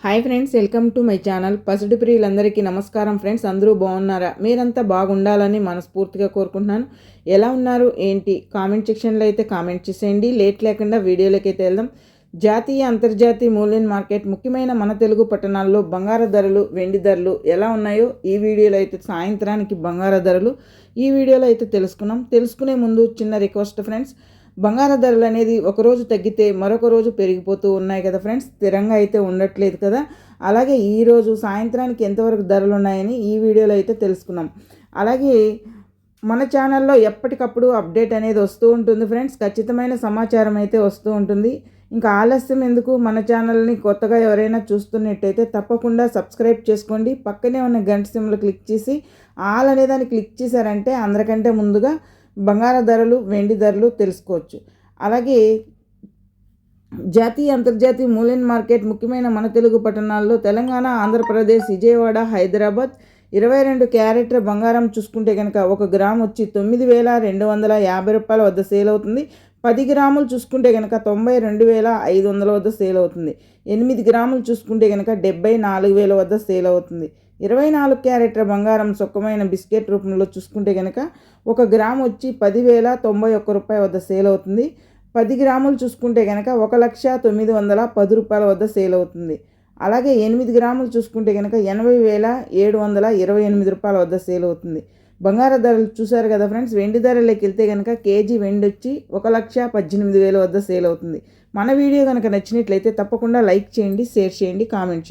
Hi friends welcome to my channel. పసిడి ప్రియులందరికీ నమస్కారం ఫ్రెండ్స్ అందరూ బాగున్నారా? మీరంతా బాగుండాలని మనస్ఫూర్తిగా కోరుకుంటున్నాను. ఎలా ఉన్నారు? ఏంటి? కామెంట్ సెక్షన్లో అయితే కామెంట్ చేసేయండి. లేట్ లేకుండా వీడియోలోకి అయితే వెళ్దాం. జాతీయ అంతర్జాతీయ మూల్యం మార్కెట్ ముఖ్యమైన మన తెలుగు పట్టణాల్లో బంగారు ధరలు వెండి ధరలు ఎలా ఉన్నాయో ఈ వీడియోలో అయితే సాయంత్రానికి బంగారు ధరలు. ఈ వీడియోలో అయితే తెలుసుకున్నాం. తెలుసుకునే ముందు చిన్న రిక్వెస్ట్ ఫ్రెండ్స్ బంగార ధరలు అనేది ఒకరోజు తగ్గితే మరొక రోజు పెరిగిపోతూ ఉన్నాయి కదా ఫ్రెండ్స్. స్థిరంగా అయితే ఉండట్లేదు కదా. అలాగే ఈరోజు సాయంత్రానికి ఎంతవరకు ధరలు ఉన్నాయని ఈ వీడియోలో అయితే తెలుసుకున్నాం అలాగే మన ఛానల్లో ఎప్పటికప్పుడు అప్డేట్ అనేది వస్తూ ఉంటుంది ఫ్రెండ్స్. ఖచ్చితమైన సమాచారం అయితే వస్తూ ఉంటుంది. ఇంకా ఆలస్యం ఎందుకు? మన ఛానల్ని కొత్తగా ఎవరైనా చూస్తున్నట్టయితే తప్పకుండా సబ్స్క్రైబ్ చేసుకోండి. పక్కనే ఉన్న గంట సిమ్లో క్లిక్ చేసి ఆల్ అనే దాన్ని క్లిక్ చేశారంటే అందరికంటే ముందుగా బంగార ధరలు వెండి ధరలు తెలుసుకోవచ్చు. అలాగే జాతీయ అంతర్జాతీయ మూల్యం మార్కెట్ ముఖ్యమైన మన తెలుగు పట్టణాల్లో తెలంగాణ ఆంధ్రప్రదేశ్ విజయవాడ హైదరాబాద్ ఇరవై రెండు క్యారెట్ల బంగారం చూసుకుంటే కనుక ఒక గ్రామ్ వచ్చి తొమ్మిది వేల రెండు వందల యాభై రూపాయల వద్ద సేల్ అవుతుంది. పది గ్రాములు చూసుకుంటే కనుక తొంభై రెండు వేల ఐదు వందల వద్ద సేల్ అవుతుంది. ఎనిమిది గ్రాములు చూసుకుంటే కనుక డెబ్బై నాలుగు వేల వద్ద సేల్ అవుతుంది. ఇరవై నాలుగు క్యారెట్ల బంగారం సుఖమైన బిస్కెట్ రూపంలో చూసుకుంటే కనుక ఒక గ్రామ్ వచ్చి పదివేల తొంభై ఒక్క రూపాయ వద్ద సేల్ అవుతుంది. పది గ్రాములు చూసుకుంటే కనుక ఒక లక్ష తొమ్మిది వందల పది రూపాయల వద్ద సేల్ అవుతుంది. అలాగే ఎనిమిది గ్రాములు చూసుకుంటే కనుక ఎనభై వేల ఏడు వందల ఇరవై ఎనిమిది రూపాయల వద్ద సేల్ అవుతుంది. బంగారు ధరలు చూశారు కదా ఫ్రెండ్స్ వెండి ధరలోకి వెళ్తే కనుక కేజీ వెండి వచ్చి ఒక లక్ష పద్దెనిమిది వేల వద్ద సేల్ అవుతుంది. మన వీడియో కనుక నచ్చినట్లయితే తప్పకుండా లైక్ చేయండి షేర్ చేయండి కామెంట్ చేయండి.